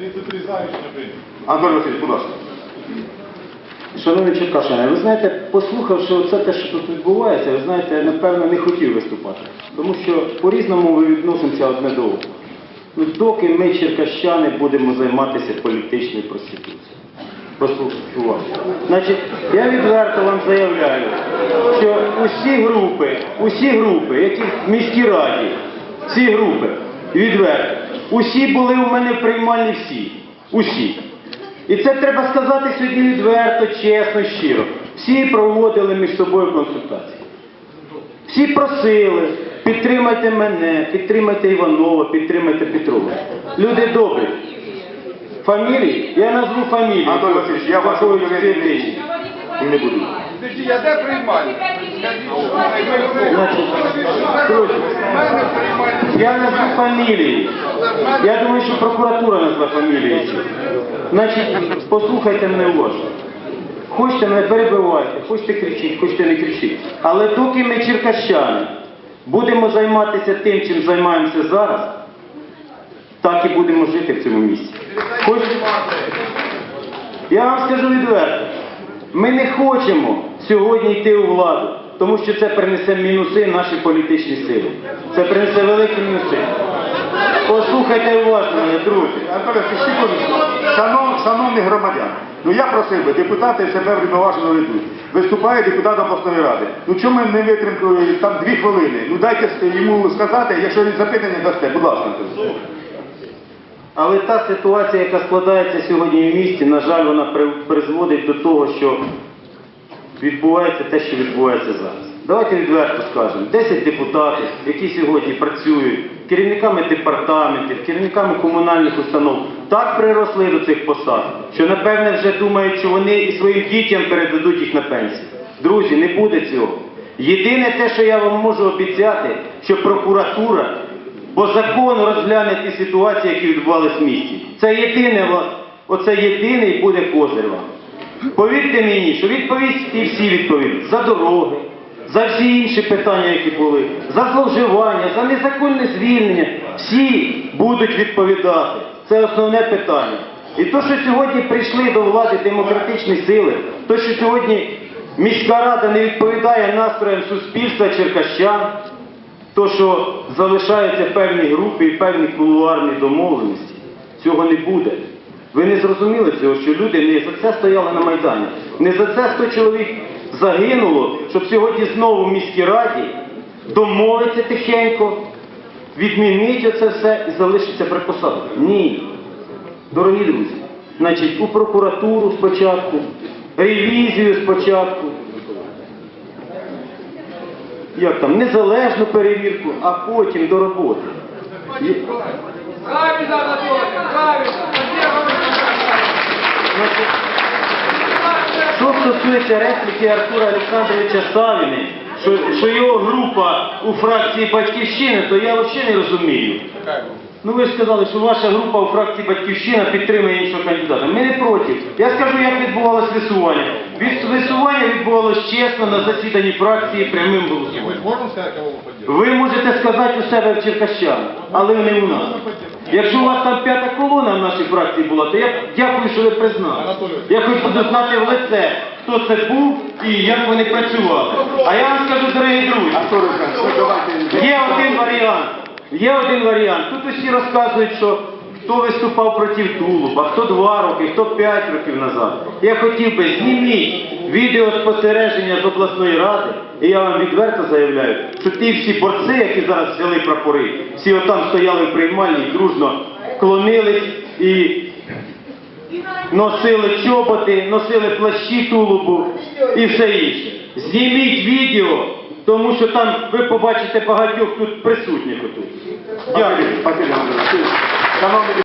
33 за рішення прийнято. Васильович, будь ласка. Шановні Черкашани, ви знаєте, послухавши оце те, що тут відбувається, ви знаєте, я, напевно, не хотів виступати. Тому що по-різному ми відносимося одне до одного. Ну, доки ми, черкащани, будемо займатися політичною проституцією. Послухайте уважно. Значить, я відверто вам заявляю, що усі групи, усі групи, які в міській раді, всі групи, відверто, усі були у мене в приймальні всі. Усі. І це треба сказати сьогодні відверто, чесно, щиро. Всі проводили між собою консультації. Всі просили, підтримайте мене, підтримайте Іванова, підтримайте Петрова. Люди добрі. Фамілії? Я назву фамілії. Антон Васильович, я вашу не буду. А де приймальня? Я назву фамілії. Я думаю, що прокуратура назве фамілії. Значить, послухайте мене уважно. Хочете мене перебивайте, хочете кричіть, хочете не кричіть. Але доки ми, черкащани, будемо займатися тим, чим займаємося зараз, так і будемо жити в цьому місці. Хоч... Я вам скажу відверто, ми не хочемо сьогодні йти у владу, тому що це принесе мінуси нашій політичній силі. Це принесе великі мінуси. Послухайте уважно друзі. Антон Васильович. Шанов, шановні громадяни, ну я просив би, депутати себе врівноважено ведуть. Виступає депутат обласної ради. Ну чому ми не витримкою там дві хвилини? Ну дайте йому сказати, якщо він запитання дасте, будь ласка. Але та ситуація, яка складається сьогодні в місті, на жаль, вона призводить до того, що відбувається те, що відбувається зараз. Давайте відверто скажемо, 10 депутатів, які сьогодні працюють керівниками департаментів, керівниками комунальних установ, так приросли до цих посад, що напевне вже думають, що вони і своїм дітям передадуть їх на пенсію. Друзі, не буде цього. Єдине те, що я вам можу обіцяти, що прокуратура по закону розгляне ті ситуації, які відбувалися в місті. Це єдине, оце єдиний буде козир вам. Повірте мені, що відповість і всі відповідь за дороги, за всі інші питання, які були, за зловживання, за незаконне звільнення. Всі будуть відповідати. Це основне питання. І то, що сьогодні прийшли до влади демократичні сили, то, що сьогодні міська рада не відповідає настроям суспільства черкащан, то, що залишаються певні групи і певні кулуарні домовленості, цього не буде. Ви не зрозуміли цього, що люди не за це стояли на Майдані. Не за це 100 чоловік загинуло, щоб сьогодні знову в міській раді домовитися тихенько, відмінити оце все і залишитися при посадах. Ні. Дорогі друзі, значить, у прокуратуру спочатку, ревізію спочатку, як там, незалежну перевірку, а потім до роботи. Правильно, Анатолий, правильно. Що стосується репліки Артура Олександровича Савіни, що, що його група у фракції Батьківщини, то я взагалі не розумію. Ну ви ж сказали, що ваша група у фракції Батьківщина підтримує іншого кандидата. Ми не проти. Я скажу, як відбувалося висування. Висування відбувалося чесно на засіданні фракції прямим голосуванням. Ви можете сказати у себе в Черкащан, але не у нас. Якщо у вас там п'ята колона в нашій фракції була, то я дякую, що ви признали. Я хочу буду знати в лице, хто це був і як вони працювали. А я вам скажу, дорогі друзі, є один варіант. Є один варіант. Тут усі розказують, що хто виступав проти Тулуба, хто два роки, хто п'ять років назад. Я хотів би зніміть відеоспостереження з обласної ради, і я вам відверто заявляю, що ті всі борці, які зараз взяли прапори, всі отам стояли в приймальні, дружно клонились і носили чоботи, носили плащі тулубу і все інше. Зніміть відео, тому що там ви побачите багатьох тут присутніх отут. Дякую.